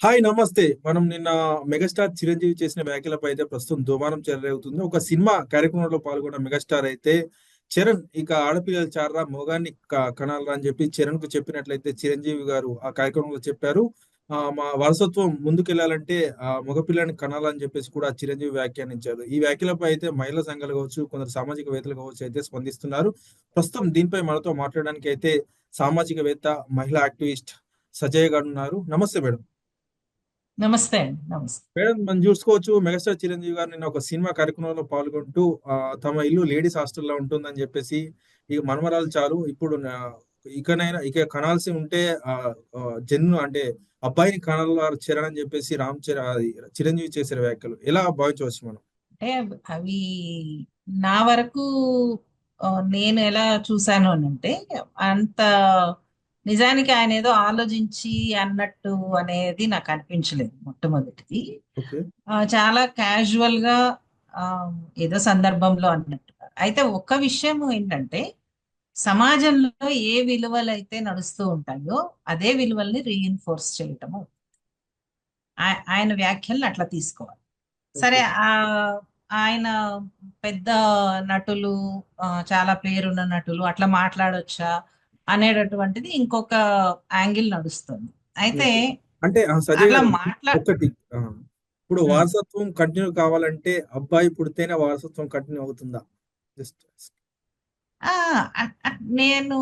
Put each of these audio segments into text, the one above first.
Hi నమస్తే. మనం నిన్న మెగాస్టార్ చిరంజీవి చేసిన వ్యాఖ్యలపై అయితే ప్రస్తుతం దుమానం చెలరేగుతుంది. ఒక సినిమా కార్యక్రమంలో పాల్గొన్న మెగాస్టార్ అయితే చరణ్ ఇక ఆడపిల్లలు చారా మొగాన్ని కనాలరా అని చెప్పి చరణ్కు చెప్పినట్లయితే చిరంజీవి గారు ఆ కార్యక్రమంలో చెప్పారు. ఆ, మా వారసత్వం ముందుకెళ్ళాలంటే ఆ మగపిల్లని కనాలని చెప్పేసి కూడా చిరంజీవి వ్యాఖ్యానించారు. ఈ వ్యాఖ్యలపై అయితే మహిళా సంఘాలు కావచ్చు కొందరు సామాజికవేత్తలు కావచ్చు అయితే స్పందిస్తున్నారు. ప్రస్తుతం దీనిపై మనతో మాట్లాడడానికి అయితే సామాజికవేత్త మహిళా యాక్టివిస్ట్ సజయ్ గారు ఉన్నారు. నమస్తే మేడం. నమస్తే అండి నమస్తే. మేడం మనం చూసుకోవచ్చు మెగాస్టార్ చిరంజీవి గారు నిన్న ఒక సినిమా కార్యక్రమంలో పాల్గొంటూ తమ ఇల్లు లేడీస్ హాస్టల్లో ఉంటుందని చెప్పేసి ఇక మనమరాలు చాలు ఇప్పుడు ఇకనైనా ఇక కనాల్సి ఉంటే జన్ను అంటే అబ్బాయిని కనాల చరణ్ అని చెప్పేసి రామ్ చిరంజీవి చేసిన వ్యాఖ్యలు. ఎలా భావించవచ్చు మనం? అంటే అవి నా వరకు నేను ఎలా చూశాను అని అంటే అంత నిజానికి ఆయన ఏదో ఆలోచించి అన్నట్టు అనేది నాకు అనిపించలేదు మొట్టమొదటిది. చాలా క్యాజువల్గా ఏదో సందర్భంలో అన్నట్టు. అయితే ఒక్క విషయం ఏంటంటే సమాజంలో ఏ విలువలు అయితే నడుస్తూ ఉంటాయో అదే విలువల్ని రీఇన్ఫోర్స్ చేయటము. ఆయన వ్యాఖ్యలను అట్లా తీసుకోవాలి. సరే ఆ ఆయన పెద్ద నటులు చాలా పేరున్న నటులు అట్లా మాట్లాడొచ్చా? అనేటటువంటిది ఇంకొక యాంగిల్ నడుస్తుంది. అయితే అంటే అట్లా ఒకటి ఇప్పుడు. వారసత్వం కంటిన్యూ కావాలంటే అబ్బాయి పుడితేనే వారసత్వం కంటిన్యూ అవుతుందా? జస్ట్ నేను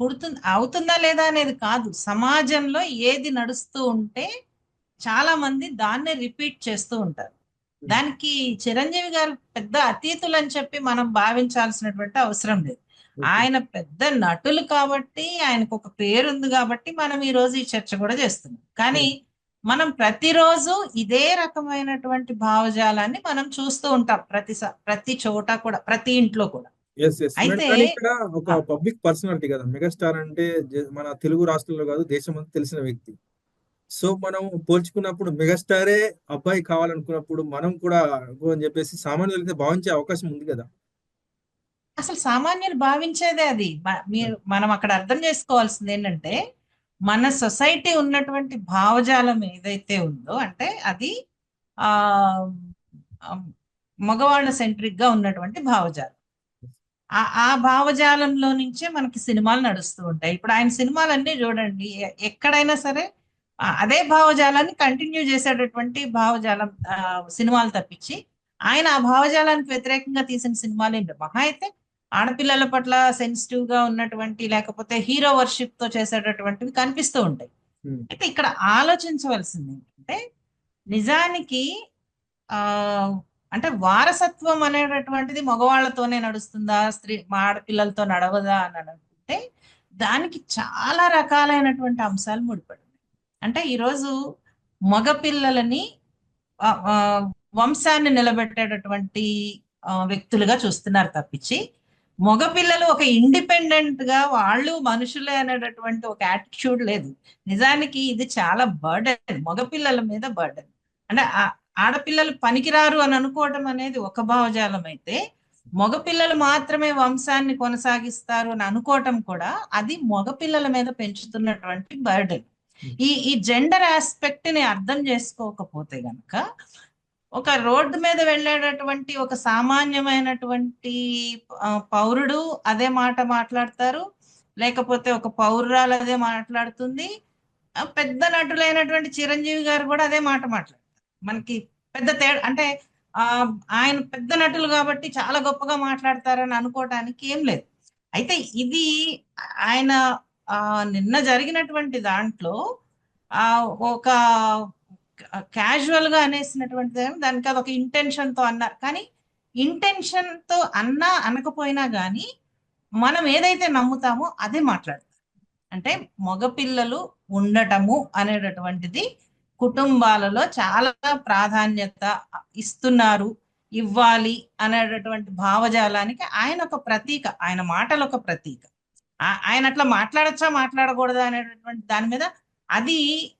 పుడుతుంది అవుతుందా లేదా అనేది కాదు. సమాజంలో ఏది నడుస్తూ ఉంటే చాలా మంది దాన్నే రిపీట్ చేస్తూ ఉంటారు. దానికి చిరంజీవి గారు పెద్ద అతీతులు అని చెప్పి మనం భావించాల్సినటువంటి అవసరం లేదు. ఆయన పెద్ద నటులు కాబట్టి ఆయనకు ఒక పేరు ఉంది కాబట్టి మనం ఈ రోజు ఈ చర్చ కూడా చేస్తున్నాం. కానీ మనం ప్రతిరోజు ఇదే రకమైనటువంటి భావజాలాన్ని మనం చూస్తూ ఉంటాం ప్రతి ప్రతి చోట కూడా ప్రతి ఇంట్లో కూడా. అయితే ఒక పబ్లిక్ పర్సనాలిటీ కదా. మెగాస్టార్ అంటే మన తెలుగు రాష్ట్రాల్లో కాదు దేశం తెలిసిన వ్యక్తి. సో మనం పోల్చుకున్నప్పుడు మెగాస్టారే అబ్బాయి కావాలనుకున్నప్పుడు మనం కూడా అని చెప్పేసి సామాన్యులైతే భావించే అవకాశం ఉంది కదా. అసలు సామాన్యులు భావించేదే అది. మీరు మనం అక్కడ అర్థం చేసుకోవాల్సింది ఏంటంటే మన సొసైటీ ఉన్నటువంటి భావజాలం ఏదైతే ఉందో అంటే అది ఆ మగవాళ్ళ సెంట్రిక్గా ఉన్నటువంటి భావజాలం. ఆ ఆ భావజాలంలో నుంచే మనకి సినిమాలు నడుస్తూ ఉంటాయి. ఇప్పుడు ఆయన సినిమాలన్నీ చూడండి ఎక్కడైనా సరే అదే భావజాలాన్ని కంటిన్యూ చేసేటటువంటి భావజాలం సినిమాలు తప్పించి ఆయన ఆ భావజాలానికి వ్యతిరేకంగా తీసిన సినిమాలు ఏంటి మహా అయితే ఆడపిల్లల పట్ల సెన్సిటివ్గా ఉన్నటువంటి లేకపోతే హీరో వర్షిప్తో చేసేటటువంటివి కనిపిస్తూ ఉంటాయి. ఉమ్, అయితే ఇక్కడ ఆలోచించవలసింది ఏంటంటే నిజానికి ఆ అంటే వారసత్వం అనేటటువంటిది మగవాళ్ళతోనే నడుస్తుందా స్త్రీ మా ఆడపిల్లలతో నడవదా అని అనుకుంటే దానికి చాలా రకాలైనటువంటి అంశాలు ముడిపడి అంటే ఈరోజు మగపిల్లలని వంశాన్ని నిలబెట్టేటటువంటి వ్యక్తులుగా చూస్తున్నారు తప్పించి మగపిల్లలు ఒక ఇండిపెండెంట్గా వాళ్ళు మనుషులే అనేటటువంటి ఒక యాటిట్యూడ్ లేదు. నిజానికి ఇది చాలా బర్డెన్ మగపిల్లల మీద బర్డెన్. అంటే ఆ- ఆడపిల్లలు పనికిరారు అని అనుకోవటం అనేది ఒక భావజాలం అయితే మగపిల్లలు మాత్రమే వంశాన్ని కొనసాగిస్తారు అని అనుకోవటం కూడా అది మగపిల్లల మీద పెంచుతున్నటువంటి బర్డెన్. ఈ ఈ జెండర్ ఆస్పెక్ట్ని అర్థం చేసుకోకపోతే గనక ఒక రోడ్డు మీద వెళ్ళేటటువంటి ఒక సామాన్యమైనటువంటి పౌరుడు అదే మాట మాట్లాడతారు. లేకపోతే ఒక పౌరురాలు అదే మాట్లాడుతుంది. పెద్ద నటులైనటువంటి చిరంజీవి గారు కూడా అదే మాట మాట్లాడతారు. మనకి పెద్ద తేడా అంటే ఆ ఆయన పెద్ద నటులు కాబట్టి చాలా గొప్పగా మాట్లాడతారని అనుకోవటానికి ఏం లేదు. అయితే ఇది ఆయన ఆ నిన్న జరిగినటువంటి దాంట్లో ఆ ఒక క్యాజువల్గా అనేసినటువంటిది దానికి అది ఒక ఇంటెన్షన్తో అన్నారు కానీ ఇంటెన్షన్తో అన్నా అనకపోయినా కానీ మనం ఏదైతే నమ్ముతామో అదే మాట్లాడతాం. అంటే మగపిల్లలు ఉండటము అనేటటువంటిది కుటుంబాలలో చాలా ప్రాధాన్యత ఇస్తున్నారు. ఇవ్వాలి అనేటటువంటి భావజాలానికి ఆయన ఒక ప్రతీక ఆయన మాటలు ఒక ప్రతీక ఆయన అట్లా మాట్లాడచ్చా మాట్లాడకూడదా అనేటటువంటి దాని మీద అది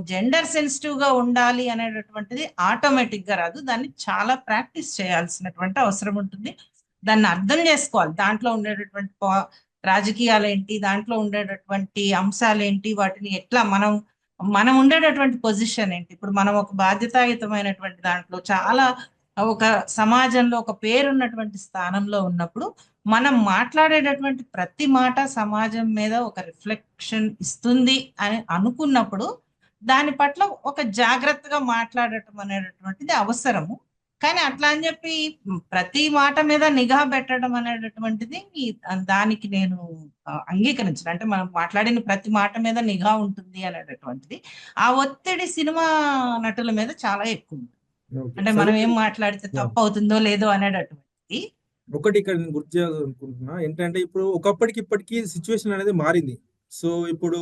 జెండర్ సెన్సిటివ్గా ఉండాలి అనేటటువంటిది ఆటోమేటిక్గా రాదు. దాన్ని చాలా ప్రాక్టీస్ చేయాల్సినటువంటి అవసరం ఉంటుంది. దాన్ని అర్థం చేసుకోవాలి. దాంట్లో ఉండేటటువంటి పా- రాజకీయాలు ఏంటి దాంట్లో ఉండేటటువంటి అంశాలు ఏంటి వాటిని ఎట్లా మనం మనం ఉండేటటువంటి పొజిషన్ ఏంటి? ఇప్పుడు మనం ఒక బాధ్యతాయుతమైనటువంటి దాంట్లో చాలా ఒక సమాజంలో ఒక పేరున్నటువంటి స్థానంలో ఉన్నప్పుడు మనం మాట్లాడేటటువంటి ప్రతి మాట సమాజం మీద ఒక రిఫ్లెక్షన్ ఇస్తుంది అని అనుకున్నప్పుడు దాని పట్ల ఒక జాగ్రత్తగా మాట్లాడటం అనేటటువంటిది అవసరము. కానీ అట్లా అని చెప్పి ప్రతి మాట మీద నిఘా పెట్టడం అనేటటువంటిది దానికి నేను అంగీకరించను. అంటే మనం మాట్లాడిన ప్రతి మాట మీద నిఘా ఉంటుంది అనేటటువంటిది. ఆ ఒత్తిడి సినిమా నటుల మీద చాలా ఎక్కువ ఉంది ఓకే. అంటే మనం. ఏం మాట్లాడితే తప్పు అవుతుందో లేదో అనేటటువంటిది. ఒకటి ఇక్కడ నేను గుర్తు చేయాలనుకుంటున్నా ఏంటంటే ఇప్పుడు ఒకప్పటికి ఇప్పటికి సిచ్యువేషన్ అనేది మారింది. సో ఇప్పుడు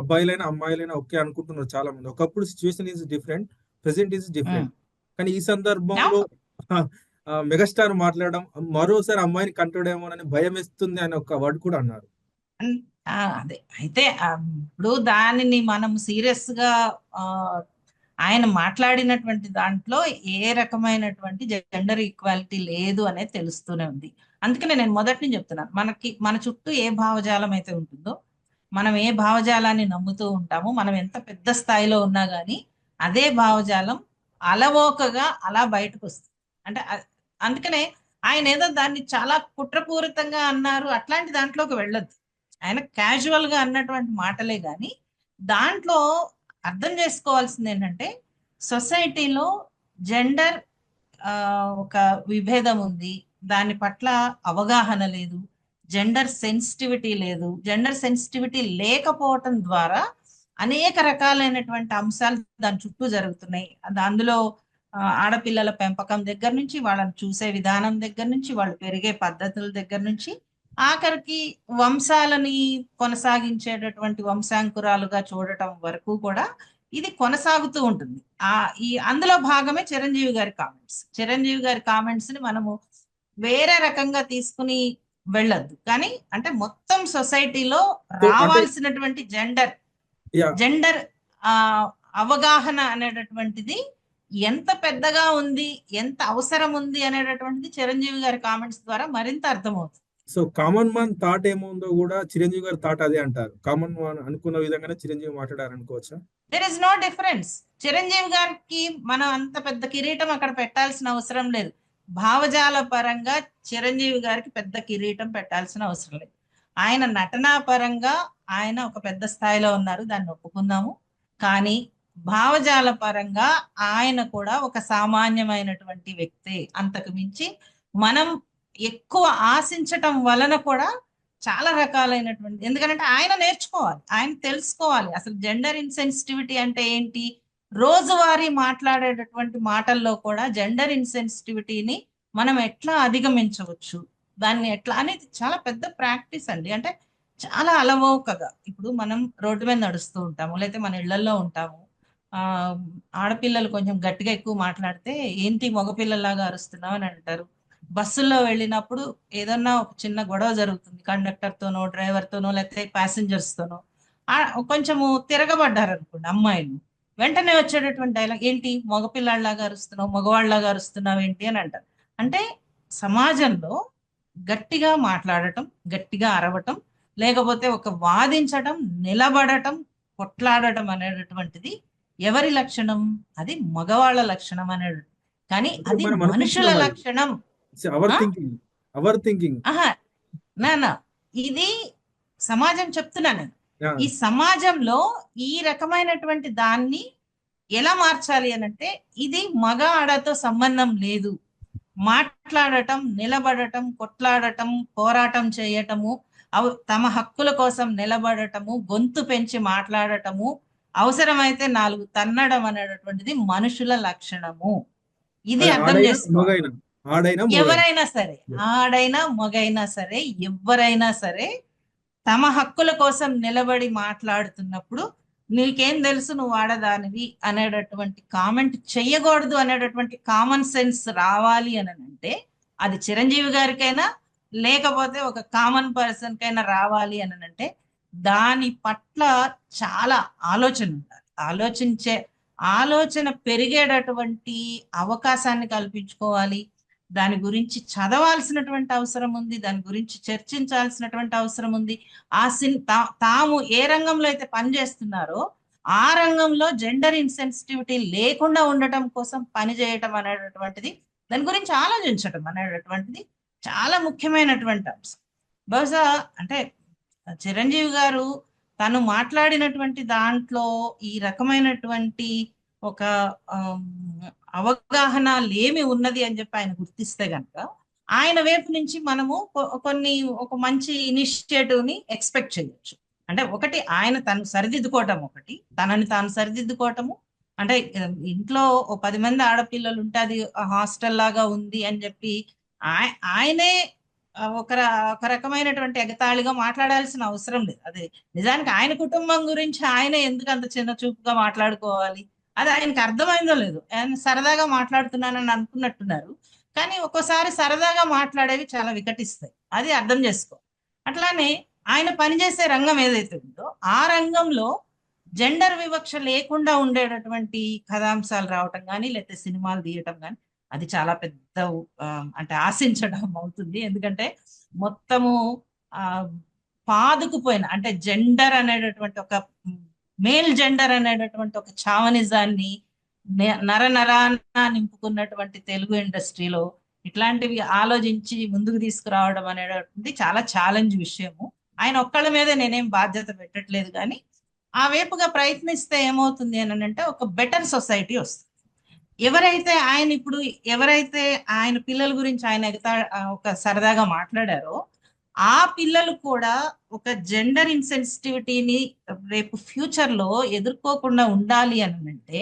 అబ్బాయిలైనా అమ్మాయిలైనా ఓకే అనుకుంటున్నారు చాలా మంది ఒకప్పుడు situation is different present is different కానీ ఈ సందర్భంలో మెగాస్టార్ మాట్లాడడం మరోసారి అమ్మాయిని కంటాడేమోనని భయం వేస్తుంది అని ఒక వర్డ్ కూడా అన్నారు. అదే. అయితే ఇప్పుడు దానిని మనం సీరియస్గా ఆయన మాట్లాడినటువంటి దాంట్లో ఏ రకమైనటువంటి జెండర్ ఈక్వాలిటీ లేదు అనేది తెలుస్తూనే ఉంది. అందుకనే నేను మొదటి నుంచి చెప్తున్నాను మనకి మన చుట్టూ ఏ భావజాలం అయితే ఉంటుందో మనం ఏ భావజాలాన్ని నమ్ముతూ ఉంటామో మనం ఎంత పెద్ద స్థాయిలో ఉన్నా కానీ అదే భావజాలం అలవోకగా అలా బయటకు వస్తుంది. అంటే అందుకనే ఆయన ఏదో దాన్ని చాలా కుట్రపూరితంగా అన్నారు అట్లాంటి దాంట్లోకి వెళ్ళొద్దు. ఆయన క్యాజువల్గా అన్నటువంటి మాటలే గాని దాంట్లో అర్థం చేసుకోవాల్సింది ఏంటంటే సొసైటీలో జెండర్ ఒక విభేదం ఉంది. దాని పట్ల అవగాహన లేదు. జెండర్ సెన్సిటివిటీ లేదు. జెండర్ సెన్సిటివిటీ లేకపోవటం ద్వారా అనేక రకాలైనటువంటి అంశాలు దాని చుట్టూ జరుగుతున్నాయి. అది అందులో ఆడపిల్లల పెంపకం దగ్గర నుంచి వాళ్ళని చూసే విధానం దగ్గర నుంచి వాళ్ళు పెరిగే పద్ధతుల దగ్గర నుంచి ఆఖరికి వంశాలని కొనసాగించేటటువంటి వంశాంకురాలుగా చూడటం వరకు కూడా ఇది కొనసాగుతూ ఉంటుంది. ఆ ఈ అందులో భాగమే చిరంజీవి గారి కామెంట్స్ చిరంజీవి గారి కామెంట్స్ని మనము వేరే రకంగా తీసుకుని వెళ్ళొద్దు. కానీ అంటే మొత్తం సొసైటీలో రావాల్సినటువంటి జెండర్ జెండర్ ఆ అవగాహన అనేటటువంటిది ఎంత పెద్దగా ఉంది ఎంత అవసరం ఉంది అనేటటువంటిది చిరంజీవి గారి కామెంట్స్ ద్వారా మరింత అర్థమవుతుంది. సో కామన్ మ్యాన్ థాట్ ఏముందో కూడా చిరంజీవి గారు థాట్ అదే అంటారు. కామన్ మ్యాన్ అనుకున్న విధంగానే చిరంజీవి మాట్లాడారు అనుకోవచ్చా there is no difference Chiranjeevi గారికి మనం అంత పెద్ద కిరీటం అక్కడ పెట్టాల్సిన అవసరం లేదు. భావజాల పరంగా చిరంజీవి గారికి పెద్ద కిరీటం పెట్టాల్సిన అవసరం లేదు. ఆయన నటనా పరంగా ఆయన ఒక పెద్ద స్థాయిలో ఉన్నారు. దాన్ని ఒప్పుకుందాము. కానీ భావజాల పరంగా ఆయన కూడా ఒక సామాన్యమైనటువంటి వ్యక్తి అంతకు మించి మనం ఎక్కువ ఆశించటం వలన కూడా చాలా రకాలైనటువంటి ఎందుకంటే ఆయన నేర్చుకోవాలి ఆయన తెలుసుకోవాలి. అసలు జెండర్ ఇన్సెన్సిటివిటీ అంటే ఏంటి? రోజువారీ మాట్లాడేటటువంటి మాటల్లో కూడా జెండర్ ఇన్సెన్సిటివిటీని మనం ఎట్లా అధిగమించవచ్చు? దాన్ని ఎట్లా అనేది చాలా పెద్ద ప్రాక్టీస్ అండి. అంటే చాలా అలవోకగా. ఇప్పుడు మనం రోడ్డు మీద నడుస్తూ ఉంటాము లేకపోతే మన ఇళ్ళలో ఉంటాము. ఆ ఆడపిల్లలు కొంచెం గట్టిగా ఎక్కువ మాట్లాడితే ఏంటి మగపిల్లలాగా అరుస్తున్నావు అని అంటారు. బస్సుల్లో వెళ్ళినప్పుడు ఏదన్నా ఒక చిన్న గొడవ జరుగుతుంది కండక్టర్ తోనో డ్రైవర్ తోనో లేకపోతే passengers తోనో ఆ కొంచెము తిరగబడ్డారు అనుకోండి అమ్మాయిలు. వెంటనే వచ్చేటటువంటి డైలాగ్ ఏంటి? మగపిల్లాడిలాగా అరుస్తున్నావు మగవాళ్ళలాగా అరుస్తున్నావు ఏంటి అని అంటారు. అంటే సమాజంలో గట్టిగా మాట్లాడటం గట్టిగా అరవటం లేకపోతే ఒక వాదించటం నిలబడటం కొట్లాడటం అనేటటువంటిది ఎవరి లక్షణం? అది మగవాళ్ళ లక్షణం అనేది కానీ అది మనం మనుషుల. లక్షణం. అవర్ ఆ? థింకింగ్ అవర్ థింకింగ్ ఆహా నాన్న ఇది సమాజం చెప్తున్నా నేను. ఈ సమాజంలో ఈ రకమైనటువంటి దాన్ని ఎలా మార్చాలి అని అంటే ఇది మగ ఆడతో సంబంధం లేదు. మాట్లాడటం నిలబడటం కొట్లాడటం పోరాటం చేయటము అవ తమ హక్కుల కోసం నిలబడటము గొంతు పెంచి మాట్లాడటము అవసరమైతే నాలుగు తన్నడం అనేటటువంటిది మనుషుల లక్షణము. ఇది అర్థం చేసుకోవాలి. మగైనా. ఎవరైనా సరే ఆడైనా మగైనా సరే ఎవరైనా సరే తమ హక్కుల కోసం నిలబడి మాట్లాడుతున్నప్పుడు నీకేం తెలుసు నువ్వు ఆడదానివి అనేటటువంటి కామెంట్ చెయ్యకూడదు అనేటటువంటి కామన్ సెన్స్ రావాలి అని అంటే అది చిరంజీవి గారికైనా లేకపోతే ఒక కామన్ పర్సన్ కైనా రావాలి అని అంటే దాని పట్ల చాలా ఆలోచన ఉండాలి. ఆలోచించే ఆలోచన పెరిగేటటువంటి అవకాశాన్ని కల్పించుకోవాలి. దాని గురించి చదవాల్సినటువంటి అవసరం ఉంది దాని గురించి చర్చించాల్సినటువంటి అవసరం ఉంది. ఆ సిన్ తా- తాము ఏ రంగంలో అయితే పనిచేస్తున్నారో ఆ రంగంలో జెండర్ ఇన్సెన్సిటివిటీ లేకుండా ఉండటం కోసం పని చేయటం అనేటటువంటిది దాని గురించి ఆలోచించటం అనేటటువంటిది చాలా ముఖ్యమైనటువంటి అంశం. బహుశా అంటే చిరంజీవి గారు తను మాట్లాడినటువంటి దాంట్లో ఈ రకమైనటువంటి ఒక అవగాహన లేమి ఉన్నది అని చెప్పి ఆయన గుర్తిస్తే గనక ఆయన వైపు నుంచి మనము కొన్ని ఒక మంచి ఇనిషియేటివ్ని ఎక్స్పెక్ట్ చేయొచ్చు. అంటే ఒకటి ఆయన తను సరిదిద్దుకోవటం ఒకటి తనని తాను సరిదిద్దుకోవటము. అంటే ఇంట్లో ఓ పది మంది ఆడపిల్లలు ఉంటే అది హాస్టల్ లాగా ఉంది అని చెప్పి ఆయనే ఒక ఒక రకమైనటువంటి ఎగతాళిగా మాట్లాడాల్సిన అవసరం లేదు. అది నిజానికి ఆయన కుటుంబం గురించి ఆయన ఎందుకు అంత చిన్న చూపుగా మాట్లాడుకోవాలి? అది ఆయనకి అర్థమైందో లేదు. ఆయన సరదాగా మాట్లాడుతున్నానని అనుకున్నట్టున్నారు. కానీ ఒక్కోసారి సరదాగా మాట్లాడేవి చాలా వికటిస్తాయి. అది అర్థం చేసుకో. అట్లానే ఆయన పనిచేసే రంగం ఏదైతే ఉందో ఆ రంగంలో జెండర్ వివక్ష లేకుండా ఉండేటటువంటి కథాంశాలు రావటం కానీ లేకపోతే సినిమాలు తీయటం కానీ అది చాలా పెద్ద అంటే ఆశించడం అవుతుంది. ఎందుకంటే మొత్తము ఆ పాదుకుపోయిన అంటే జెండర్ అనేటటువంటి ఒక మేల్ జెండర్ అనేటటువంటి ఒక చావనిజాన్ని నర నరాన నింపుకున్నటువంటి తెలుగు ఇండస్ట్రీలో ఇట్లాంటివి ఆలోచించి ముందుకు తీసుకురావడం అనేటువంటి చాలా ఛాలెంజ్ విషయము. ఆయన ఒక్కళ్ళ మీద నేనేం బాధ్యత పెట్టట్లేదు కానీ ఆ వైపుగా ప్రయత్నిస్తే ఏమవుతుంది అని అంటే ఒక బెటర్ సొసైటీ వస్తుంది. ఎవరైతే ఆయన ఇప్పుడు ఎవరైతే ఆయన పిల్లల గురించి ఆయన ఎగతా ఒక సరదాగా మాట్లాడారో ఆ పిల్లలు కూడా ఒక జెండర్ ఇన్సెన్సిటివిటీని రేపు ఫ్యూచర్లో ఎదుర్కోకుండా ఉండాలి అని అంటే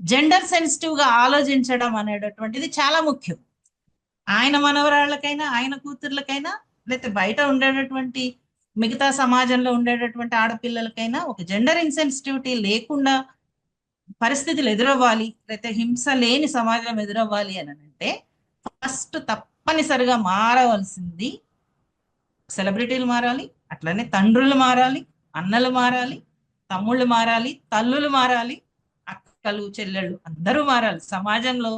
జెండర్ సెన్సిటివ్గా ఆలోచించడం అనేటటువంటిది చాలా ముఖ్యం. ఆయన మనవరాళ్ళకైనా ఆయన కూతుర్లకైనా లేకపోతే బయట ఉండేటటువంటి మిగతా సమాజంలో ఉండేటటువంటి ఆడపిల్లలకైనా ఒక జెండర్ ఇన్సెన్సిటివిటీ లేకుండా పరిస్థితులు ఎదురవ్వాలి లేకపోతే హింస లేని సమాజం ఎదురవ్వాలి అని అంటే ఫస్ట్ తప్పనిసరిగా మారవలసింది సెలబ్రిటీలు మారాలి అట్లనే తండ్రులు మారాలి అన్నలు మారాలి తమ్ముళ్ళు మారాలి తల్లులు మారాలి అక్కలు చెల్లెళ్ళు అందరూ మారాలి. సమాజంలో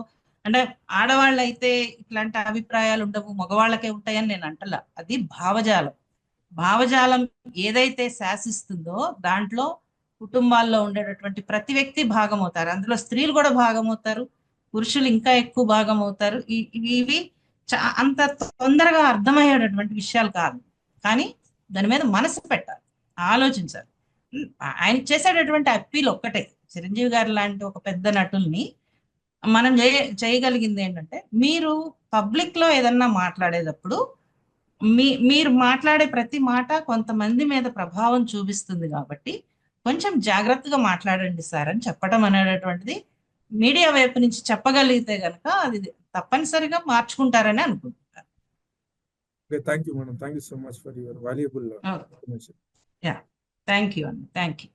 అంటే ఆడవాళ్ళు అయితే ఇట్లాంటి అభిప్రాయాలు ఉండవు మగవాళ్ళకే ఉంటాయని నేను అంటలా. అది భావజాలం. భావజాలం ఏదైతే శాసిస్తుందో దాంట్లో కుటుంబాల్లో ఉండేటటువంటి ప్రతి వ్యక్తి భాగమవుతారు. అందులో స్త్రీలు కూడా భాగమవుతారు పురుషులు ఇంకా ఎక్కువ భాగమవుతారు. అవుతారు ఇవి అంత తొందరగా అర్థమయ్యేటటువంటి విషయాలు కాదు. కానీ దాని మీద మనసు పెట్టాలి. ఆలోచించాలి. ఆయన చేసేటటువంటి అప్పీల్ ఒక్కటే. చిరంజీవి గారు లాంటి ఒక పెద్ద నటుల్ని మనం చేయ చేయగలిగింది ఏంటంటే మీరు పబ్లిక్లో ఏదన్నా మాట్లాడేటప్పుడు మీ మీరు మాట్లాడే ప్రతి మాట కొంతమంది మీద ప్రభావం చూపిస్తుంది కాబట్టి కొంచెం జాగ్రత్తగా మాట్లాడండి సార్ అని చెప్పడం అనేటటువంటిది మీడియా వైపు నుంచి చెప్పగలిగితే గనక అది తప్పనిసరిగా మార్చుకుంటారని అనుకుంటున్నాను. Thank you madam thank you so much for your valuable information thank you అండి థ్యాంక్ యూ